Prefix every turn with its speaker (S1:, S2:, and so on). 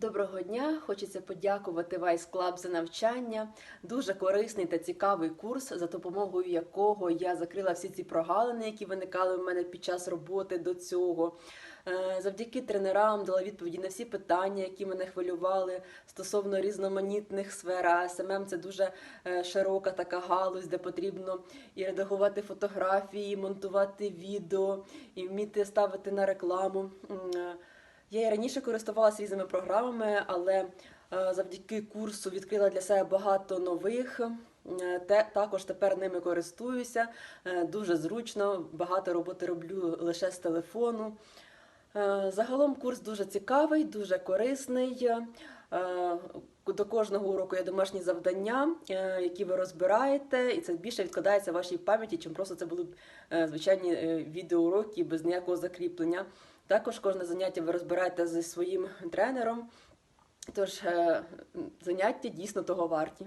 S1: Доброго дня! Хочеться подякувати Vice Club за навчання. Дуже корисний та цікавий курс, за допомогою якого я закрила всі ці прогалини, які виникали в мене під час роботи до цього. Е, Завдяки тренерам дала відповіді на всі питання, які мене хвилювали стосовно різноманітних сфер. СММ це дуже е, широка така галузь, де потрібно і редагувати фотографії, і монтувати відео, і вміти ставити на рекламу. Я і раніше користувалася різними програмами, але е, завдяки курсу відкрила для себе багато нових. Е, Те, також тепер ними користуюся. Е, Дуже зручно, багато роботи роблю лише з телефону. Загалом курс дуже цікавий, дуже корисний. Е, До кожного уроку є домашні завдання, е, які ви розбираєте, і це більше відкладається в вашій пам'яті, чим просто це були е, звичайні відеоуроки без ніякого закріплення. Також кожне заняття ви розбираєте зі своїм тренером. Тож заняття дійсно того варті.